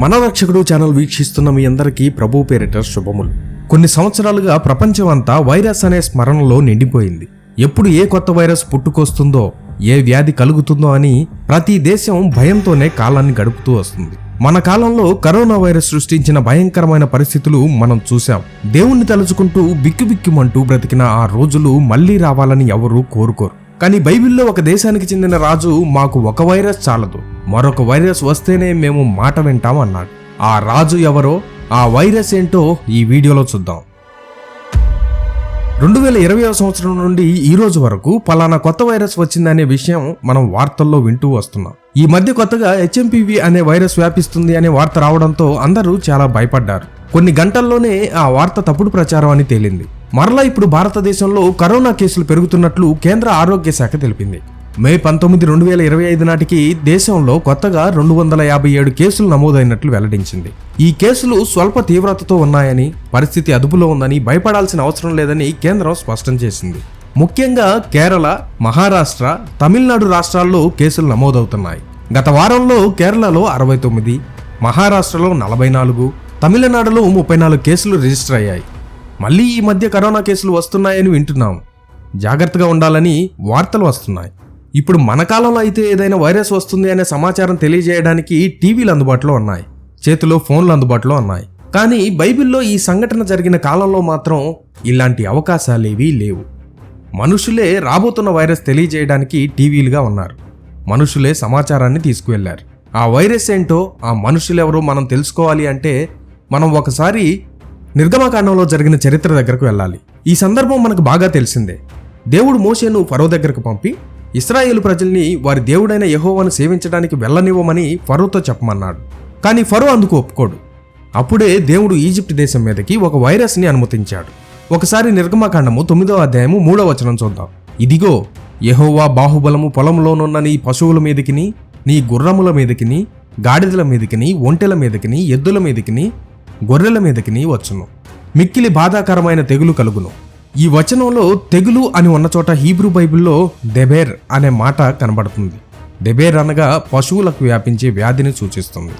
మన రక్షకుడు ఛానల్ వీక్షిస్తున్న మీ అందరికీ ప్రభు పేరిట శుభములు. కొన్ని సంవత్సరాలుగా ప్రపంచం అంతా వైరస్ అనే స్మరణలో నిండిపోయింది. ఎప్పుడు ఏ కొత్త వైరస్ పుట్టుకొస్తుందో ఏ వ్యాధి కలుగుతుందో అని ప్రతి దేశం భయంతోనే కాలాన్ని గడుపుతూ వస్తుంది. మన కాలంలో కరోనా వైరస్ సృష్టించిన భయంకరమైన పరిస్థితులు మనం చూశాం. దేవుణ్ణి తలుచుకుంటూ బిక్కుబిక్కుమంటూ బ్రతికిన ఆ రోజులు మళ్ళీ రావాలని ఎవరూ కోరుకోరు. కానీ బైబిల్లో ఒక దేశానికి చెందిన రాజు మాకు ఒక వైరస్ చాలదు. మరొక వైరస్ వస్తేనే మేము మాట వింటాం అన్నాడు. ఆ రాజు ఎవరో ఆ వైరస్ ఏంటో ఈ వీడియోలో చూద్దాం. రెండు వేల ఇరవై సంవత్సరం నుండి ఈ రోజు వరకు పలానా కొత్త వైరస్ వచ్చిందనే విషయం మనం వార్తల్లో వింటూ వస్తున్నాం. ఈ మధ్య కొత్తగా హెచ్ఎంపివి అనే వైరస్ వ్యాపిస్తుంది అనే వార్త రావడంతో అందరూ చాలా భయపడ్డారు. కొన్ని గంటల్లోనే ఆ వార్త తప్పుడు ప్రచారం అని తేలింది. మరలా ఇప్పుడు భారతదేశంలో కరోనా కేసులు పెరుగుతున్నట్లు కేంద్ర ఆరోగ్య శాఖ తెలిపింది. మే పంతొమ్మిది రెండు వేల ఇరవై ఐదు నాటికి దేశంలో కొత్తగా రెండు వందల యాభై ఏడు కేసులు నమోదైనట్లు వెల్లడించింది. ఈ కేసులు స్వల్ప తీవ్రతతో ఉన్నాయని పరిస్థితి అదుపులో ఉందని భయపడాల్సిన అవసరం లేదని కేంద్రం స్పష్టం చేసింది. ముఖ్యంగా కేరళ మహారాష్ట్ర తమిళనాడు రాష్ట్రాల్లో కేసులు నమోదవుతున్నాయి. గత వారంలో కేరళలో అరవై తొమ్మిది మహారాష్ట్రలో నలభై నాలుగు తమిళనాడులో ముప్పై నాలుగు కేసులు రిజిస్టర్ అయ్యాయి. మళ్ళీ ఈ మధ్య కరోనా కేసులు వస్తున్నాయని వింటున్నాం. జాగ్రత్తగా ఉండాలని వార్తలు వస్తున్నాయి. ఇప్పుడు మన కాలంలో అయితే ఏదైనా వైరస్ వస్తుంది అనే సమాచారం తెలియజేయడానికి టీవీలు అందుబాటులో ఉన్నాయి. చేతిలో ఫోన్లు అందుబాటులో ఉన్నాయి. కానీ బైబిల్లో ఈ సంఘటన జరిగిన కాలంలో మాత్రం ఇలాంటి అవకాశాలేవీ లేవు. మనుషులే రాబోతున్న వైరస్ తెలియజేయడానికి టీవీలుగా ఉన్నారు. మనుషులే సమాచారాన్ని తీసుకువెళ్ళారు. ఆ వైరస్ ఏంటో ఆ మనుషులెవరో మనం తెలుసుకోవాలి అంటే మనం ఒకసారి నిర్గమకాండంలో జరిగిన చరిత్ర దగ్గరకు వెళ్ళాలి. ఈ సందర్భం మనకు బాగా తెలిసిందే. దేవుడు మోషేను ఫరో దగ్గరకు పంపి ఇస్రాయేల్ ప్రజల్ని వారి దేవుడైన యహోవాను సేవించడానికి వెళ్ళనివ్వమని ఫరోతో చెప్పమన్నాడు. కానీ ఫరో అందుకు ఒప్పుకోడు. అప్పుడే దేవుడు ఈజిప్ట్ దేశం మీదకి ఒక వైరస్ని అనుమతించాడు. ఒకసారి నిర్గమకాండము తొమ్మిదో అధ్యాయము మూడో వచనం చూద్దాం. ఇదిగో యహోవా బాహుబలము పొలంలోనున్న నీ పశువుల మీదకిని నీ గుర్రముల మీదకిని గాడిదల మీదకిని ఒంటెల మీదకిని ఎద్దుల మీదకిని గొర్రెల మీదకిని వచ్చును. మిక్కిలి బాధాకరమైన తెగులు కలుగును. ఈ వచనంలో తెగులు అని ఉన్న చోట హీబ్రూ బైబిల్లో దెబేర్ అనే మాట కనబడుతుంది. దెబేర్ అనగా పశువులకు వ్యాపించే వ్యాధిని సూచిస్తుంది.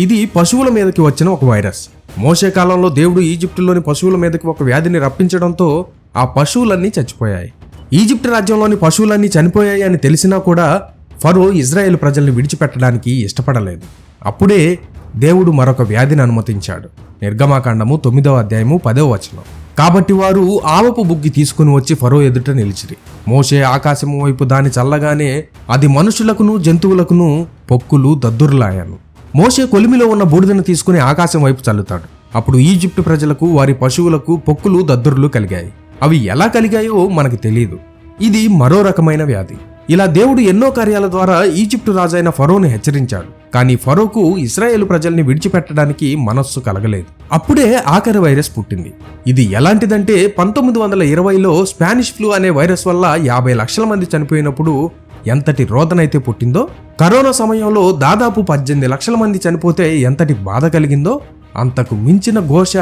ఇది పశువుల మీదకి వచ్చిన ఒక వైరస్. మోసే కాలంలో దేవుడు ఈజిప్టులోని పశువుల మీదకి ఒక వ్యాధిని రప్పించడంతో ఆ పశువులన్నీ చచ్చిపోయాయి. ఈజిప్ట్ రాజ్యంలోని పశువులన్నీ చనిపోయాయి అని తెలిసినా కూడా ఫరో ఇజ్రాయెల్ ప్రజల్ని విడిచిపెట్టడానికి ఇష్టపడలేదు. అప్పుడే దేవుడు మరొక వ్యాధిని అనుమతించాడు. నిర్గమాకాండము తొమ్మిదవ అధ్యాయము పదవ వచనం. కాబట్టి వారు ఆవపు బుగ్గి తీసుకుని వచ్చి ఫరో ఎదుట నిలిచిరి. మోసే ఆకాశము వైపు దాని చల్లగానే అది మనుషులకును జంతువులకును పొక్కులు దద్దుర్లాయాను. మోసే కొలిమిలో ఉన్న బూడిదను తీసుకుని ఆకాశం వైపు చల్లుతాడు. అప్పుడు ఈజిప్టు ప్రజలకు వారి పశువులకు పొక్కులు దద్దుర్లు కలిగాయి. అవి ఎలా కలిగాయో మనకు తెలియదు ఇది మరో రకమైన వ్యాధి. ఇలా దేవుడు ఎన్నో కార్యాల ద్వారా ఈజిప్టు రాజైన ఫరోను హెచ్చరించాడు. కానీ ఫరోకు ఇస్రాయేల్ ప్రజల్ని విడిచిపెట్టడానికి మనస్సు కలగలేదు. అప్పుడే ఆఖరి వైరస్ పుట్టింది. ఇది ఎలాంటిదంటే పంతొమ్మిది వందల ఇరవైలో స్పానిష్ ఫ్లూ అనే వైరస్ వల్ల యాభై లక్షల మంది చనిపోయినప్పుడు ఎంతటి రోదనైతే పుట్టిందో కరోనా సమయంలో దాదాపు పద్దెనిమిది లక్షల మంది చనిపోతే ఎంతటి బాధ కలిగిందో అంతకు మించిన ఘోష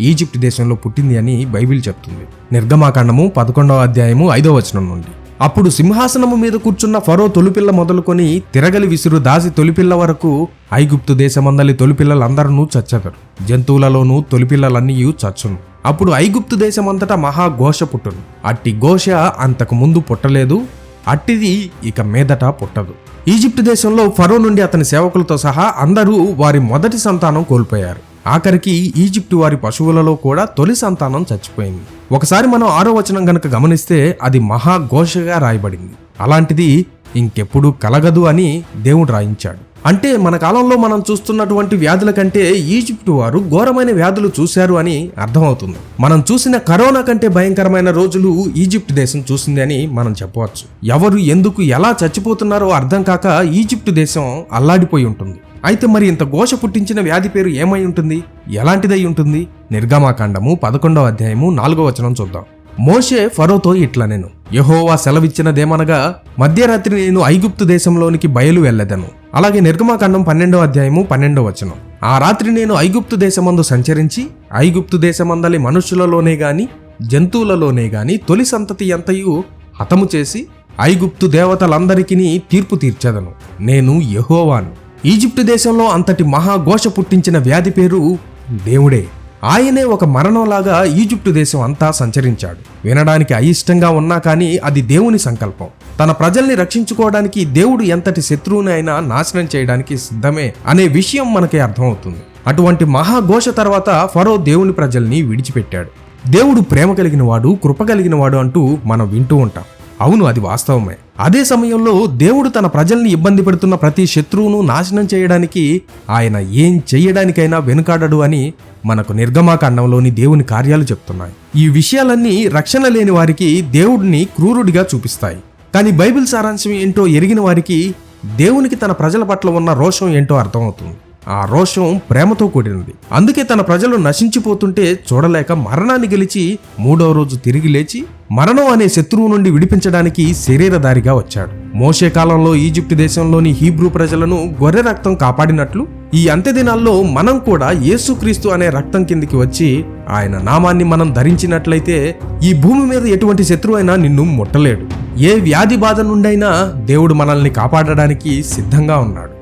ఈజిప్ట్ దేశంలో పుట్టింది అని బైబిల్ చెప్తుంది. నిర్గమాకాండము పదకొండవ అధ్యాయము ఐదో వచనం నుండి. అప్పుడు సింహాసనము మీద కూర్చున్న ఫరో తొలిపిల్ల మొదలుకొని తిరగలి విసురు దాసి తొలిపిల్ల వరకు ఐగుప్తు దేశమందలి తొలిపిల్లలందరూ చచ్చెదరు. జంతువులలోనూ తొలిపిల్లలన్నీ చచ్చును. అప్పుడు ఐగుప్తు దేశమంతటా మహా ఘోష పుట్టును. అట్టి ఘోష అంతకు ముందు పుట్టలేదు. అట్టిది ఇక మీదట పుట్టదు. ఈజిప్ట్ దేశంలో ఫరో నుండి అతని సేవకులతో సహా అందరూ వారి మొదటి సంతానం కోల్పోయారు. ఆఖరికి ఈజిప్టు వారి పశువులలో కూడా తొలి సంతానం చచ్చిపోయింది. ఒకసారి మనం ఆరో వచనం గనక గమనిస్తే అది మహాఘోషగా రాయబడింది. అలాంటిది ఇంకెప్పుడు కలగదు అని దేవుడు రాయించాడు. అంటే మన కాలంలో మనం చూస్తున్నటువంటి వ్యాధుల కంటే ఈజిప్టు వారు ఘోరమైన వ్యాధులు చూశారు అని అర్థమవుతుంది. మనం చూసిన కరోనా కంటే భయంకరమైన రోజులు ఈజిప్ట్ దేశం చూసింది అని మనం చెప్పవచ్చు. ఎవరు ఎందుకు ఎలా చచ్చిపోతున్నారో అర్థం కాక ఈజిప్టు దేశం అల్లాడిపోయి ఉంటుంది. అయితే మరి ఇంత ఘోష పుట్టించిన వ్యాధి పేరు ఏమై ఉంటుంది? ఎలాంటిదై ఉంటుంది? నిర్గమాకాండము పదకొండవ అధ్యాయము నాలుగో వచనం చూద్దాం. మోషే ఫరోతో ఇట్లా నేను. యహోవా సెలవిచ్చినదేమనగా మధ్యరాత్రి నేను ఐగుప్తు దేశంలోనికి బయలు వెళ్ళదను. అలాగే నిర్గమాకాండం పన్నెండో అధ్యాయము పన్నెండో వచనం. ఆ రాత్రి నేను ఐగుప్తు దేశమందు సంచరించి ఐగుప్తు దేశమందలి మనుషులలోనే గాని జంతువులలోనే గాని తొలి సంతతి ఎంతయు హతము చేసి ఐగుప్తు దేవతలందరికీ తీర్పు తీర్చదను. నేను యహోవాను. ఈజిప్టు దేశంలో అంతటి మహాఘోష పుట్టించిన వ్యాధి పేరు దేవుడే. ఆయనే ఒక మరణంలాగా ఈజిప్టు దేశం అంతా సంచరించాడు. వినడానికి అయిష్టంగా ఉన్నా కానీ అది దేవుని సంకల్పం. తన ప్రజల్ని రక్షించుకోవడానికి దేవుడు ఎంతటి శత్రువుని అయినా నాశనం చేయడానికి సిద్ధమే అనే విషయం మనకి అర్థమవుతుంది. అటువంటి మహాఘోష తర్వాత ఫరో దేవుని ప్రజల్ని విడిచిపెట్టాడు. దేవుడు ప్రేమ కలిగిన వాడు కృప కలిగిన వాడు అంటూ మనం వింటూ ఉంటాం. అవును అది వాస్తవమే. అదే సమయంలో దేవుడు తన ప్రజల్ని ఇబ్బంది పెడుతున్న ప్రతి శత్రువును నాశనం చేయడానికి ఆయన ఏం చేయడానికైనా వెనుకాడడు అని మనకు నిర్గమాకాండంలోని దేవుని కార్యాలు చెప్తున్నాయి. ఈ విషయాలన్నీ రక్షణ లేని వారికి దేవుడిని క్రూరుడిగా చూపిస్తాయి. కానీ బైబిల్ సారాంశం ఏంటో ఎరిగిన వారికి దేవునికి తన ప్రజల పట్ల ఉన్న రోషం ఏంటో అర్థమవుతుంది. ఆ రోషం ప్రేమతో కూడినది. అందుకే తన ప్రజలు నశించిపోతుంటే చూడలేక మరణాన్ని గెలిచి మూడవ రోజు తిరిగి లేచి మరణం అనే శత్రువు నుండి విడిపించడానికి శరీరధారిగా వచ్చాడు. మోషే కాలంలో ఈజిప్ట్ దేశంలోని హీబ్రూ ప్రజలను గొర్రె రక్తం కాపాడినట్లు ఈ అంత్య దినాల్లో మనం కూడా యేసుక్రీస్తు అనే రక్తం కిందికి వచ్చి ఆయన నామాన్ని మనం ధరించినట్లయితే ఈ భూమి మీద ఎటువంటి శత్రువు అయినా నిన్ను ముట్టలేడు. ఏ వ్యాధి బాధ నుండైనా దేవుడు మనల్ని కాపాడడానికి సిద్ధంగా ఉన్నాడు.